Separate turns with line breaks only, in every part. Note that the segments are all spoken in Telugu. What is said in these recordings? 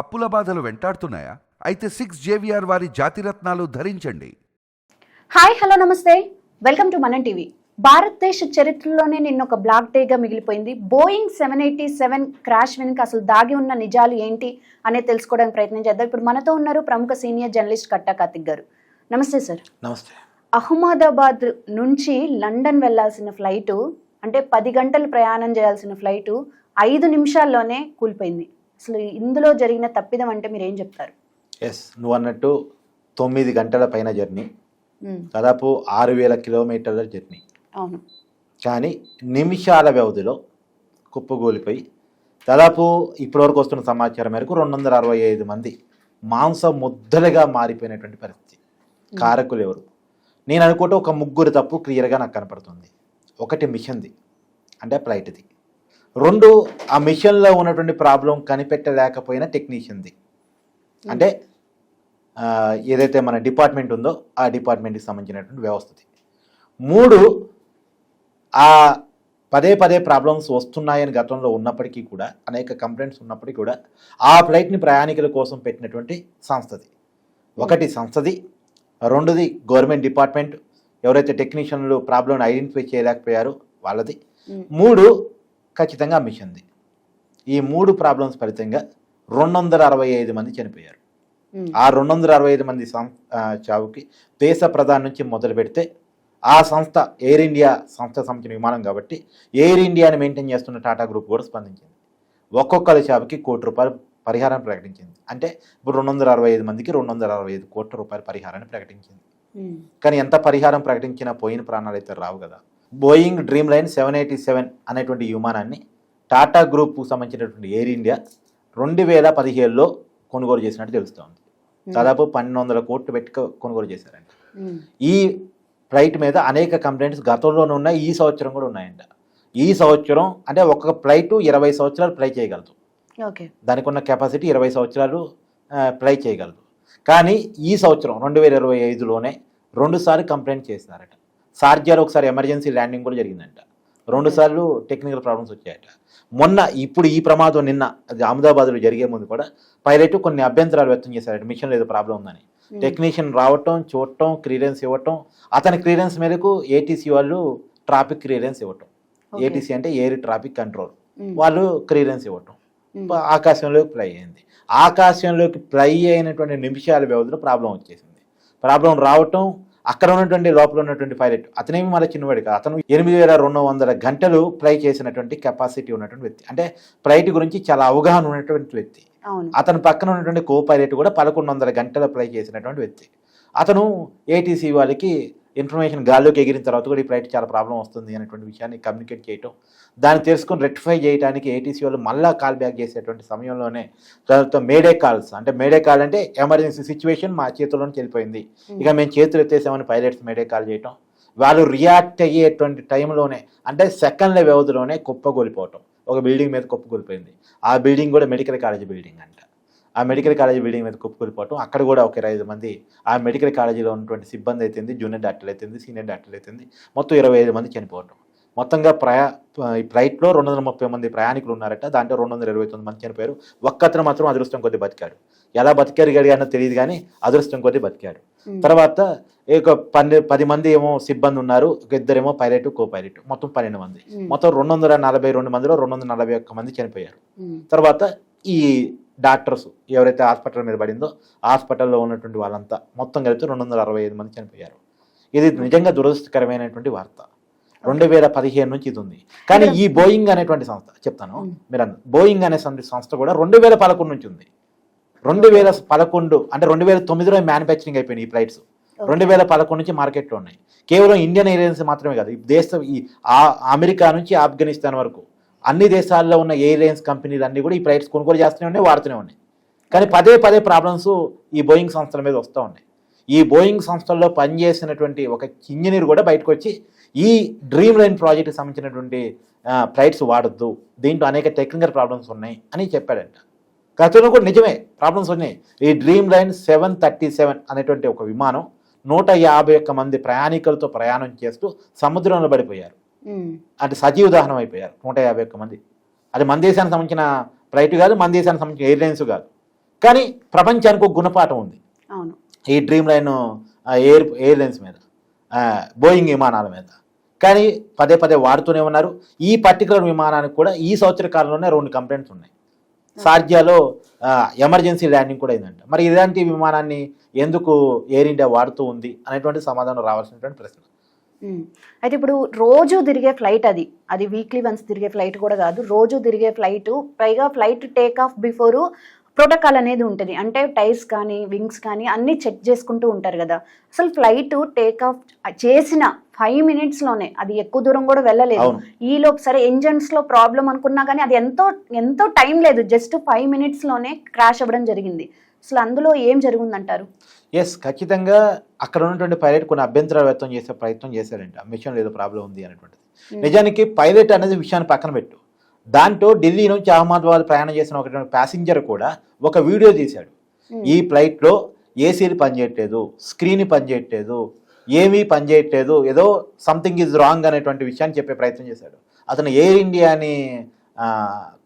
అప్పుల బాధలు వెంటాడుతున్నాయా? అయితే సిక్స్ జేవిఆర్ వారి జాతిరత్నాలు ధరించండి.
హాయ్ హలో నమస్తే. Welcome to Manam TV. భారతదేశ చరిత్రలోనే నిన్న ఒక బ్లాక్ డేగా మిగిలిపోయింది. Boeing seven eighty seven crash వెనుక అసలు దాగి ఉన్న నిజాలు ఏంటి అనేది తెలుసుకోవడానికి ప్రయత్నం చేద్దాం. ఇప్పుడు మనతో ఉన్నారు ప్రముఖ సీనియర్ జర్నలిస్ట్ కట్టా కార్తిక్ గారు. నమస్తే సార్.
నమస్తే.
అహ్మదాబాద్ నుంచి లండన్ వెళ్ళాల్సిన ఫ్లైటు అంటే పది గంటలు ప్రయాణం చేయాల్సిన ఫ్లైటు ఐదు నిమిషాల్లోనే కూలిపోయింది. అసలు ఇందులో జరిగిన తప్పిదం అంటే మీరు ఏం చెప్తారు?
ఎస్ నువ్వు అన్నట్టు తొమ్మిది గంటల పైన జర్నీ. దాదాపు ఆరు వేల కిలోమీటర్ల జర్నీ.
అవును.
కానీ నిమిషాల వ్యవధిలో కుప్పగూలిపోయి దాదాపు ఇప్పటివరకు వస్తున్న సమాచారం మేరకు రెండు వందల అరవై ఐదు మంది మాంసం ముద్దలుగా మారిపోయినటువంటి పరిస్థితి. కారకులు ఎవరు? నేను అనుకుంటే ఒక ముగ్గురు తప్పు క్లియర్గా నాకు కనపడుతుంది. ఒకటి మిషన్ది అంటే ఫ్లైట్ది. రెండు ఆ మిషన్లో ఉన్నటువంటి ప్రాబ్లం కనిపెట్టలేకపోయిన టెక్నీషియన్ది. అంటే ఆ, ఏదైతే మన డిపార్ట్మెంట్ ఉందో ఆ డిపార్ట్మెంట్కి సంబంధించినటువంటి వ్యవస్థది. మూడు ఆ పదే పదే ప్రాబ్లమ్స్ వస్తున్నాయని గతంలో ఉన్నప్పటికీ కూడా అనేక కంప్లైంట్స్ ఉన్నప్పటికీ కూడా ఆ ఫ్లైట్ని ప్రయాణికుల కోసం పెట్టినటువంటి సంస్థది. ఒకటి సంస్థది రెండోది గవర్నమెంట్ డిపార్ట్మెంట్. ఎవరైతే టెక్నీషియన్లు ప్రాబ్లమ్ని ఐడెంటిఫై చేయలేకపోయారో వాళ్ళది.
ఉమ్,
మూడు ఖచ్చితంగా మిషన్ది ఈ మూడు ప్రాబ్లమ్స్ ఫలితంగా రెండు వందల అరవై ఐదు మంది చనిపోయారు. ఆ రెండు వందల అరవై ఐదు మంది చావుకి దేశ ప్రధాని నుంచి మొదలు పెడితే ఆ సంస్థ ఎయిర్ ఇండియా సంస్థ సంబంధించిన విమానం కాబట్టి ఎయిర్ ఇండియాని మెయింటైన్ చేస్తున్న టాటా గ్రూప్ కూడా స్పందించింది. ఒక్కొక్కరి చావుకి కోటి రూపాయలు పరిహారం ప్రకటించింది. అంటే ఇప్పుడు రెండు వందల అరవై ఐదు మందికి రెండు వందల అరవై ఐదు కోట్ల రూపాయల పరిహారాన్ని ప్రకటించింది. కానీ ఎంత పరిహారం ప్రకటించినా పోయిన ప్రాణాలు అయితే రావు కదా. Boeing Dreamliner seven eighty seven అనేటువంటి విమానాన్ని టాటా గ్రూప్కు సంబంధించినటువంటి ఎయిర్ ఇండియా రెండు వేల పదిహేడులో కొనుగోలు చేసినట్టు తెలుస్తోంది. దాదాపు పన్నెండు వందల కోట్లు పెట్టి కొనుగోలు చేశారంట. ఈ ఫ్లైట్ మీద అనేక కంప్లైంట్స్ గతంలోనే ఉన్నాయి ఈ సంవత్సరం కూడా ఉన్నాయంట. ఈ సంవత్సరం అంటే ఒక్కొక్క ఫ్లైట్ ఇరవై సంవత్సరాలు ఫ్లై చేయగలదు.
ఓకే.
దానికి ఉన్న కెపాసిటీ ఇరవై సంవత్సరాలు ఫ్లై చేయగలదు. కానీ ఈ సంవత్సరం రెండు వేల ఇరవై ఐదులోనే రెండుసార్లు కంప్లైంట్ చేసినారట. సార్జాలో ఒకసారి ఎమర్జెన్సీ ల్యాండింగ్ కూడా జరిగిందంట. రెండు సార్లు టెక్నికల్ ప్రాబ్లమ్స్ వచ్చాయట. మొన్న ఇప్పుడు ఈ ప్రమాదం నిన్న అది అహ్మదాబాద్లో జరిగే ముందు కూడా పైలట్ కొన్ని అభ్యంతరాలు వ్యక్తం చేశారట. మిషన్ ఏదో ప్రాబ్లం ఉందని. టెక్నీషియన్ రావటం చూడటం క్లియరెన్స్ ఇవ్వటం అతని క్లియరెన్స్ మేరకు ఏటీసీ వాళ్ళు ట్రాఫిక్ క్లియరెన్స్ ఇవ్వటం. ఏటీసీ అంటే ఎయిర్ ట్రాఫిక్ కంట్రోల్. వాళ్ళు క్లియరెన్స్ ఇవ్వటం. ఆకాశంలోకి ఫ్లై అయింది. ఆకాశంలోకి ఫ్లై అయినటువంటి నిమిషాల వ్యవధిలో ప్రాబ్లం వచ్చేసింది. ప్రాబ్లం రావటం అక్కడ ఉన్నటువంటి లోపల ఉన్నటువంటి పైలట్ అతనేమి మళ్ళీ చిన్నవాడు కాదు అతను ఎనిమిది వేల రెండు వందల గంటలు ఫ్లై చేసినటువంటి కెపాసిటీ ఉన్నటువంటి వ్యక్తి. అంటే ఫ్లైట్ గురించి చాలా అవగాహన ఉన్నటువంటి వ్యక్తి. అతని పక్కన ఉన్నటువంటి కో పైలట్ కూడా పదకొండు వందల గంటలు ఫ్లై చేసినటువంటి వ్యక్తి. అతను ఏటీసీ వాళ్ళకి ఇన్ఫర్మేషన్ గాల్లోకి ఎగిరిన తర్వాత కూడా ఈ ఫ్లైట్ చాలా ప్రాబ్లం వస్తుంది అనేటువంటి విషయాన్ని కమ్యూనికేట్ చేయటం దాన్ని తెలుసుకొని రెక్టిఫై చేయడానికి ఏటీసీ వాళ్ళు మళ్ళా కాల్ బ్యాక్ చేసేటువంటి సమయంలోనే తర్వాత మేడే కాల్స్ అంటే మేడే కాల్ అంటే ఎమర్జెన్సీ సిచ్యువేషన్ మా చేతుల్లోకి వెళ్ళిపోయింది. ఇక మేము చేతులు ఎత్తేసామని పైలట్స్ మేడే కాల్ చేయటం వాళ్ళు రియాక్ట్ అయ్యేటువంటి టైంలోనే అంటే సెకండ్ల వ్యవధిలోనే కుప్పగొలిపోవటం ఒక బిల్డింగ్ మీద కుప్పగొలిపోయింది ఆ బిల్డింగ్ కూడా మెడికల్ కాలేజ్ బిల్డింగ్ అంట. ఆ మెడికల్ కాలేజ్ బిల్డింగ్ మీద కుప్పకూలిపోవటం అక్కడ కూడా ఒక ఇరవై ఐదు మంది ఆ మెడికల్ కాలేజీలో ఉన్నటువంటి సిబ్బంది అయితేంది జూనియర్ డాక్టర్లు అయితేంది సీనియర్ డాక్టర్లు అయితేంది మొత్తం ఇరవై ఐదు మంది చనిపోవటం. మొత్తంగా ప్రయా ఈ ఫ్లైట్లో రెండు వందల ముప్పై మంది ప్రయాణికులు ఉన్నారట. దాంట్లో రెండు వందల ఇరవై తొమ్మిది మంది చనిపోయారు. ఒక్కతను మాత్రం అదృష్టం కొద్ది బతికాడు. ఎలా బతికారు గడి అన్నది తెలియదు కానీ అదృష్టం కొద్ది బతికాడు. తర్వాత ఒక పన్నె పది మంది ఏమో సిబ్బంది ఉన్నారు. ఒక ఇద్దరేమో పైలట్ కో పైలట్ మొత్తం పన్నెండు మంది. మొత్తం రెండు వందల నలభై రెండు మందిలో రెండు వందల నలభై ఒక్క మంది చనిపోయారు. తర్వాత ఈ డాక్టర్స్ ఎవరైతే హాస్పిటల్ మీద పడిందో హాస్పిటల్లో ఉన్నటువంటి వాళ్ళంతా మొత్తం కలిపి రెండు వందల అరవై ఐదు మంది చనిపోయారు. ఇది నిజంగా దురదృష్టకరమైనటువంటి వార్త. రెండు వేల పదిహేను నుంచి ఇది ఉంది. కానీ ఈ బోయింగ్ అనేటువంటి సంస్థ చెప్తాను. మీరు బోయింగ్ అనే సంస్థ కూడా రెండు వేల పదకొండు నుంచి ఉంది. రెండు వేల పదకొండు అంటే రెండు వేల తొమ్మిదిలో మ్యానుఫ్యాక్చరింగ్ అయిపోయినాయి ఈ ఫ్లైట్స్. రెండు వేల పదకొండు నుంచి మార్కెట్లో ఉన్నాయి. కేవలం ఇండియన్ ఎయిర్లైన్స్ మాత్రమే కాదు దేశ ఈ అమెరికా నుంచి ఆఫ్ఘనిస్తాన్ వరకు అన్ని దేశాల్లో ఉన్న ఎయిర్లైన్స్ కంపెనీలు అన్నీ కూడా ఈ ఫ్లైట్స్ కొనుగోలు చేస్తూనే ఉన్నాయి వాడుతూనే ఉన్నాయి. కానీ పదే పదే ప్రాబ్లమ్స్ ఈ బోయింగ్ సంస్థల మీద వస్తూ ఉన్నాయి. ఈ బోయింగ్ సంస్థల్లో పనిచేసినటువంటి ఒక ఇంజనీర్ కూడా బయటకు వచ్చి ఈ డ్రీమ్ లైన్ ప్రాజెక్ట్కి సంబంధించినటువంటి ఫ్లైట్స్ వాడద్దు. దీంట్లో అనేక టెక్నికల్ ప్రాబ్లమ్స్ ఉన్నాయి అని చెప్పాడంట. గతంలో కూడా నిజమే ప్రాబ్లమ్స్ ఉన్నాయి. ఈ dream line seven thirty seven అనేటువంటి ఒక విమానం నూట యాభై ఒక్క మంది ప్రయాణికులతో ప్రయాణం చేస్తూ సముద్రంలో పడిపోయారు. అంటే సజీవ దహనం అయిపోయారు. నూట యాభై ఒక్క మంది. అది మన దేశానికి సంబంధించిన ఫ్లైట్ కాదు మన దేశానికి సంబంధించిన ఎయిర్లైన్స్ కాదు. కానీ ప్రపంచానికి ఒక గుణపాఠం ఉంది. ఈ డ్రీమ్ లైన్ ఎయిర్ ఎయిర్లైన్స్ మీద బోయింగ్ విమానాల మీద. కానీ పదే పదే వాడుతూనే ఉన్నారు. ఈ పర్టికులర్ విమానానికి కూడా ఈ సంవత్సర కాలంలోనే రెండు కంప్లైంట్స్ ఉన్నాయి. సార్జియాలో ఎమర్జెన్సీ ల్యాండింగ్ కూడా అయిందంట. మరి ఇలాంటి విమానాన్ని ఎందుకు ఎయిర్ ఇండియా వాడుతూ ఉంది అనేటువంటి సమాధానం రావాల్సినటువంటి ప్రశ్న.
అయితే ఇప్పుడు రోజు తిరిగే ఫ్లైట్ అది. అది వీక్లీ వన్స్ తిరిగే ఫ్లైట్ కూడా కాదు. రోజు తిరిగే ఫ్లైట్ పైగా flight take off before protocol అనేది ఉంటుంది. అంటే టైర్స్ కానీ వింగ్స్ కానీ అన్ని చెక్ చేసుకుంటూ ఉంటారు కదా. అసలు ఫ్లైట్ టేక్ ఆఫ్ చేసిన ఫైవ్ మినిట్స్లోనే అది ఎక్కువ దూరం కూడా వెళ్ళలేదు.
అవును.
ఈ లోపు సరే లో ప్రాబ్లం అనుకున్నా కానీ అది ఎంతో ఎంతో టైం లేదు. జస్ట్ ఫైవ్ మినిట్స్లోనే క్రాష్ అవ్వడం జరిగింది. అసలు అందులో ఏం జరిగిందంటారు?
ఎస్ ఖచ్చితంగా అక్కడ ఉన్నటువంటి పైలట్ కొన్ని అభ్యంతరాలు వ్యక్తం చేసే ప్రయత్నం చేశారంట మిషన్ ఏదో ప్రాబ్లం ఉంది అనేటువంటిది నిజానికి పైలట్ అనేది విషయాన్ని పక్కన పెట్టు. దాంట్లో ఢిల్లీ నుంచి అహ్మదాబాద్ ప్రయాణం చేసిన ఒక ప్యాసింజర్ కూడా ఒక వీడియో తీశాడు. ఈ ఫ్లైట్లో ఏసీలు పనిచేయట్లేదు స్క్రీన్ పనిచేయట్లేదు ఏమీ పనిచేయట్లేదు ఏదో సంథింగ్ ఈజ్ రాంగ్ అనేటువంటి విషయాన్ని చెప్పే ప్రయత్నం చేశాడు. అతను ఎయిర్ ఇండియాని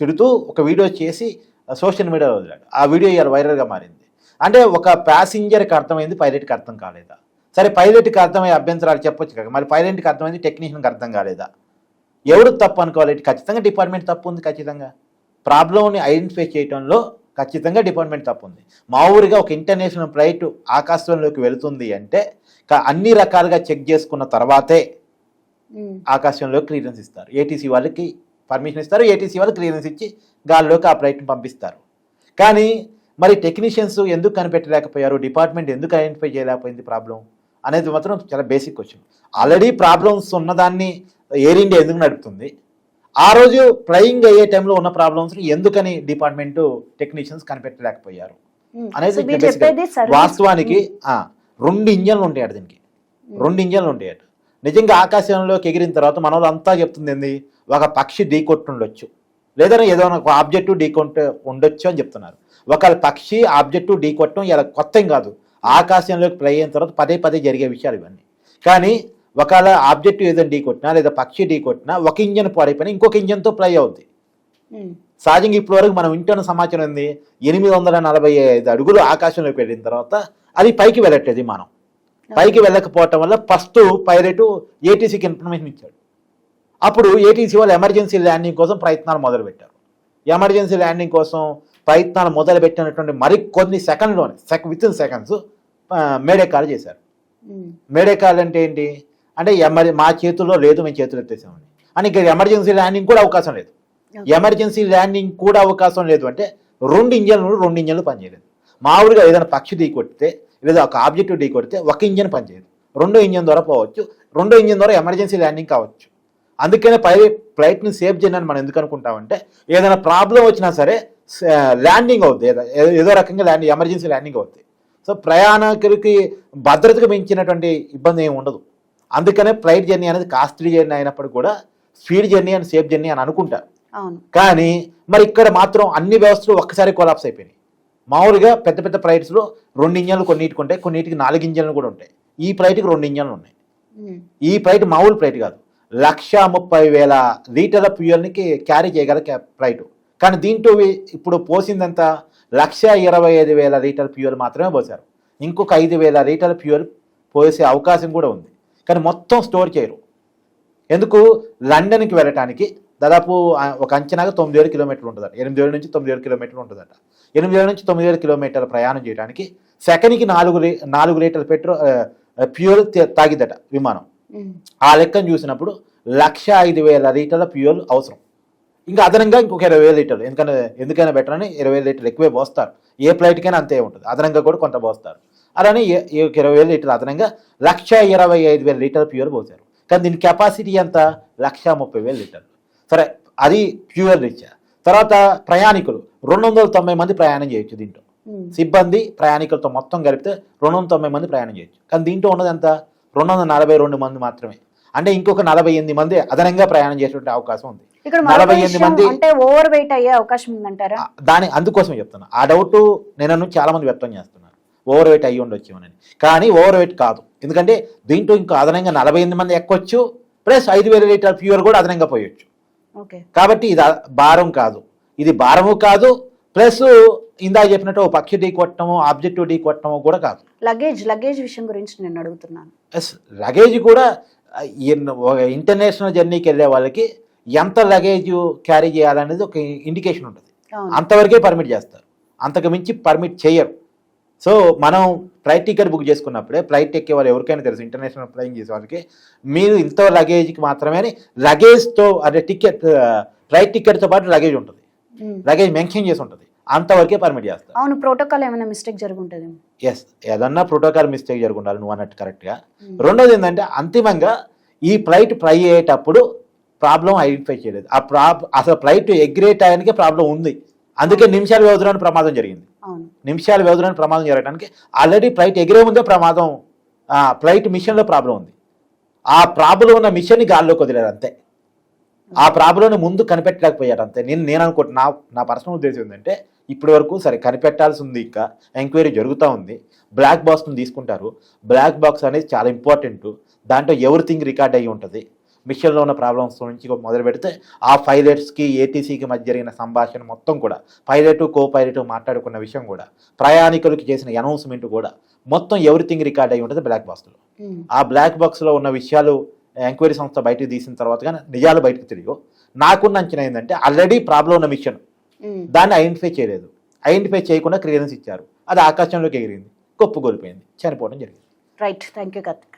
తిడుతూ ఒక వీడియో చేసి సోషల్ మీడియాలో వదిలాడు. ఆ వీడియో ఇవాళ వైరల్గా మారింది. అంటే ఒక ప్యాసింజర్కి అర్థమైంది పైలట్కి అర్థం కాలేదా? సరే పైలట్కి అర్థమయ్యే అభ్యంతరాలు చెప్పొచ్చు కదా. మరి పైలట్కి అర్థమైంది టెక్నీషియన్కి అర్థం కాలేదా? ఎవరు తప్పు అనుకోవాలి? ఖచ్చితంగా డిపార్ట్మెంట్ తప్పు ఉంది ఖచ్చితంగా. ప్రాబ్లమ్ని ఐడెంటిఫై చేయడంలో ఖచ్చితంగా డిపార్ట్మెంట్ తప్పు ఉంది. మా ఊరిగా ఒక ఇంటర్నేషనల్ ఫ్లైట్ ఆకాశంలోకి వెళుతుంది అంటే అన్ని రకాలుగా చెక్ చేసుకున్న తర్వాతే. ఆకాశంలో క్లియరెన్స్ ఇస్తారు. ఏటీసీ వాళ్ళకి పర్మిషన్ ఇస్తారు ఏటీసీ వాళ్ళు క్లియరెన్స్ ఇచ్చి గాల్లోకి ఆ ఫ్లైట్ని పంపిస్తారు. కానీ మరి టెక్నీషియన్స్ ఎందుకు కనిపెట్టలేకపోయారు? డిపార్ట్మెంట్ ఎందుకు ఐడెంటిఫై చేయలేకపోయింది ప్రాబ్లం అనేది మాత్రం చాలా బేసిక్ క్వశ్చన్ ఆల్రెడీ ప్రాబ్లమ్స్ ఉన్నదాన్ని ఎయిర్ ఇండియా ఎందుకు నడుపుతుంది? ఆ రోజు ఫ్లయింగ్ అయ్యే టైంలో ఉన్న ప్రాబ్లమ్స్ ఎందుకని డిపార్ట్మెంట్ టెక్నీషియన్స్ కనిపెట్టలేకపోయారు?
ఉమ్.
అనేది వాస్తవానికి ఆ, రెండు ఇంజన్లు ఉంటాయి దీనికి. రెండు ఇంజన్లు ఉంటాయి అట నిజంగా ఆకాశంలోకి ఎగిరిన తర్వాత మన వాళ్ళు అంతా చెప్తుంది ఏంది? ఒక పక్షి ఢీకొట్టు ఉండొచ్చు లేదా ఏదో ఒక ఆబ్జెక్టివ్ ఢీకొట్టు ఉండొచ్చు అని చెప్తున్నారు. ఒక పక్షి ఆబ్జెక్టివ్ ఢీకొట్టడం ఇలా కొత్త కాదు. ఆకాశంలోకి ప్లై అయిన తర్వాత పదే పదే జరిగే విషయాలు ఇవన్నీ. కానీ ఒకవేళ ఆబ్జెక్టివ్ ఏదైనా ఢీకొట్టినా లేదా పక్షి ఢీకొట్టినా ఒక ఇంజన్ పాడైపోయినా ఇంకొక ఇంజన్తో ప్లై అవుద్ది. సహజంగా ఇప్పటి వరకు మనం వింటున్న సమాచారం ఏంది? ఎనిమిది వందల నలభై ఐదు అడుగులు ఆకాశంలోకి వెళ్ళిన తర్వాత అది పైకి వెళ్ళట్లేదు మనం పైకి వెళ్ళకపోవటం వల్ల ఫస్ట్ పైలట్ ఏటీసీకి ఇన్ఫర్మేషన్ ఇచ్చాడు. అప్పుడు ఏటీసీ వాళ్ళు ఎమర్జెన్సీ ల్యాండింగ్ కోసం ప్రయత్నాలు మొదలుపెట్టారు. ఎమర్జెన్సీ ల్యాండింగ్ కోసం ప్రయత్నాలు మొదలుపెట్టినటువంటి మరి కొన్ని సెకండ్లోనే sec within seconds mayday call చేశారు.
ఉమ్.
మేడే కాల్ అంటే ఏంటి? అంటే ఎమర్ మా చేతుల్లో లేదు మేము చేతులు ఎత్తేసామని అని ఇక్కడ ఎమర్జెన్సీ ల్యాండింగ్ కూడా అవకాశం లేదు. ఎమర్జెన్సీ ల్యాండింగ్ కూడా అవకాశం లేదు అంటే రెండు ఇంజన్లు రెండు ఇంజన్లు పనిచేయలేదు. మామూలుగా ఏదైనా పక్షి ఢీ కొడితే లేదా ఒక ఆబ్జెక్టివ్ ఢీ కొడితే ఒక ఇంజన్ పనిచేయదు. రెండో ఇంజన్ ద్వారా పోవచ్చు. రెండో ఇంజన్ ద్వారా ఎమర్జెన్సీ ల్యాండింగ్ కావచ్చు. అందుకనే పై ఫ్లైట్ని సేఫ్ చేయడానికి మనం ఎందుకు అనుకుంటామంటే ఏదైనా ప్రాబ్లం వచ్చినా సరే ల్యాండింగ్ అవుద్ది. ఏదో రకంగా ల్యాండింగ్ ఎమర్జెన్సీ ల్యాండింగ్ అవుద్ది. సో ప్రయాణికులకి భద్రతకు మించినటువంటి ఇబ్బంది ఏమి ఉండదు. అందుకనే ఫ్లైట్ జర్నీ అనేది కాస్ట్లీ జర్నీ అయినప్పుడు కూడా speed journey and safe journey అని అనుకుంటారు. కానీ మరి ఇక్కడ మాత్రం అన్ని వ్యవస్థలు ఒక్కసారి కొలాప్స్ అయిపోయినాయి. మామూలుగా పెద్ద పెద్ద ఫ్లైట్స్లో రెండు ఇంజన్లు కొన్నిటికి ఉంటాయి కొన్నిటికి నాలుగు ఇంజన్లు కూడా ఉంటాయి. ఈ ఫ్లైట్కి రెండు ఇంజన్లు ఉన్నాయి. ఈ ఫ్లైట్ మామూలు ఫ్లైట్ కాదు. లక్ష ముప్పై వేల లీటర్ల ఫ్యూయల్కి క్యారీ చేయగల క్యా- ఫ్లైట్. కానీ దీంట్లో ఇప్పుడు పోసిందంతా లక్ష ఇరవై ఐదు వేల లీటర్ ఫ్యూయల్ మాత్రమే పోసారు ఇంకొక ఐదు వేల లీటర్ల ఫ్యూయల్ పోసే అవకాశం కూడా ఉంది. కానీ మొత్తం స్టోర్ చేయరు. ఎందుకు? లండన్కి వెళ్ళటానికి దాదాపు ఒక అంచనాగా తొమ్మిది వేల కిలోమీటర్లు ఉంటుందట. ఎనిమిది ఏడు నుంచి తొమ్మిది వేల కిలోమీటర్లు ఉంటుందట. ఎనిమిది వేల నుంచి తొమ్మిది ఏడు కిలోమీటర్ల ప్రయాణం చేయడానికి సెకండ్కి నాలుగు నాలుగు లీటర్ల పెట్రోల్ ఫ్యూయల్ తాగిద్దట విమానం. ఆ లెక్కను చూసినప్పుడు లక్ష ఐదు వేల లీటర్ల ఫ్యూయల్ అవసరం. ఇంకా అదనంగా ఇంకొక ఇరవై వేల లీటర్లు. ఎందుకంటే ఎందుకైనా బెటర్ అని ఇరవై వేల లీటర్లు ఎక్కువే పోస్తారు. ఏ ఫ్లైట్కైనా అంతే ఉంటుంది. అదనంగా కూడా కొంత పోస్తారు. అలానే ఇరవై వేల లీటర్లు అదనంగా లక్ష ఇరవై ఐదు వేల లీటర్ల ఫ్యూయల్ పోసారు. కానీ దీని కెపాసిటీ ఎంత? లక్ష ముప్పై వేల లీటర్లు. సరే అది ఫ్యూయల్ రీచ్ తర్వాత ప్రయాణికులు రెండు వందల తొంభై మంది ప్రయాణం చేయొచ్చు దీంట్లో. సిబ్బంది ప్రయాణికులతో మొత్తం కలిపితే రెండు వందల తొంభై మంది ప్రయాణం చేయొచ్చు. కానీ దీంట్లో ఉన్నది ఎంత? రెండు వందల నలభై రెండు మంది మాత్రమే. అంటే ఇంకొక నలభై ఎనిమిది మంది అదనంగా ప్రయాణం చేసేటువంటి అవకాశం ఉంది. నలభై ఎనిమిది మంది
అంటే ఓవర్ వెయిట్ అయ్యే అవకాశం ఉందంటారా?
ఆ, దాని అందుకోసమే చెప్తున్నా. ఆ డౌట్ నేను చాలా మంది వ్యక్తం చేస్తున్నారు. ఓవర్ వెయిట్ అయ్యి ఉండొచ్చేమోనని కానీ ఓవర్ వెయిట్ కాదు. ఎందుకంటే దీంట్లో ఇంకా అదనంగా నలభై ఎనిమిది మంది ఎక్కొచ్చు ప్లస్ ఐదు వేల లీటర్ ఫ్యూయల్ కూడా అదనంగా పోయొచ్చు. కాబట్టి ఇది భారం కాదు. ఇది భారము కాదు ప్లస్ ఇందాక చెప్పినట్టు ఓ పక్షి ఢీ కొట్టడము ఆబ్జెక్టివ్ ఢీ కొట్టడము కూడా కాదు.
లగేజ్ లగేజ్ విషయం గురించి నేను అడుగుతున్నాను.
ఎస్ లగేజ్ కూడా ఇంటర్నేషనల్ జర్నీకి వెళ్ళే వాళ్ళకి ఎంత లగేజ్ క్యారీ చేయాలనేది ఒక ఇండికేషన్ ఉంటుంది. అంతవరకే పర్మిట్ చేస్తారు. అంతకు మించి పర్మిట్ చేయరు. సో మనం ఫ్లైట్ టికెట్ బుక్ చేసుకున్నప్పుడే ఫ్లైట్ ఎక్కే వాళ్ళు ఎవరికైనా తెలుసు ఇంటర్నేషనల్ ఫ్లయింగ్ చేసే వాళ్ళకి మీరు ఇంత లగేజ్కి మాత్రమే లగేజ్తో అదే టికెట్ ఫ్లైట్ టికెట్తో పాటు లగేజ్ ఉంటుంది. లగేజ్ మెన్షన్ చేసి ఉంటుంది. అంతవరకే పర్మిట్ చేస్తారు
అవును ప్రోటోకాల్ ఏమైనా మిస్టేక్ జరుగుంటుంది
ఎస్ ఏదన్నా ప్రోటోకాల్ మిస్టేక్ జరుగుండాలి నువ్వు అన్నట్టు కరెక్ట్గా రెండోది ఏంటంటే అంతిమంగా ఈ ఫ్లైట్ ఫ్లై అయ్యేటప్పుడు ప్రాబ్లం ఐడెంటిఫై చేయలేదు. ఆ ప్రాబ్ అసలు ఫ్లైట్ ఎగ్రే టైంకే ప్రాబ్లం ఉంది. అందుకే నిమిషాల వ్యవధిలోని ప్రమాదం జరిగింది. నిమిషాల వ్యవధిలోని ప్రమాదం జరగడానికి ఆల్రెడీ ఫ్లైట్ ఎగిరే ముందే ప్రమాదం ఫ్లైట్ మిషన్లో ప్రాబ్లం ఉంది. ఆ ప్రాబ్లం ఉన్న మిషన్ని గాల్లోకి వదిలేరు అంతే. ఆ ప్రాబ్లం ముందు కనిపెట్టలేకపోయారు అంతే. నేను నేను అనుకుంటున్నా నా నా పర్సనల్ ఉద్దేశం ఏంటంటే ఇప్పటి వరకు సరే కనిపెట్టాల్సి ఉంది ఇంకా ఎంక్వైరీ జరుగుతూ ఉంది. బ్లాక్ బాక్స్ని తీసుకుంటారు. బ్లాక్ బాక్స్ అనేది చాలా ఇంపార్టెంట్. దాంట్లో ఎవ్రీథింగ్ రికార్డ్ అయ్యి ఉంటుంది. మిషన్లో ఉన్న ప్రాబ్లమ్స్ నుంచి మొదలు పెడితే ఆ పైలట్స్కి ఏటీసీకి మధ్య జరిగిన సంభాషణ మొత్తం కూడా పైలట్ కో పైలట్ మాట్లాడుకున్న విషయం కూడా ప్రయాణికులకి చేసిన అనౌన్స్మెంట్ కూడా మొత్తం ఎవ్రీథింగ్ రికార్డ్ అయ్యి ఉంటుంది బ్లాక్ బాక్స్లో. ఆ బ్లాక్ బాక్స్లో ఉన్న విషయాలు ఎంక్వైరీ సంస్థ బయటకు తీసిన తర్వాత కానీ నిజాలు బయటకు తెలియవు. నాకున్న అంచనా ఏంటంటే ఆల్రెడీ ప్రాబ్లం ఉన్న మిషన్. దాన్ని ఐడెంటిఫై చేయలేదు. ఐడెంటిఫై చేయకుండా క్లియరెన్స్ ఇచ్చారు. అది ఆకాశంలోకి ఎగిరింది. కొప్పు కోల్పోయింది. చనిపోవడం జరిగింది.
Right thank you Karthik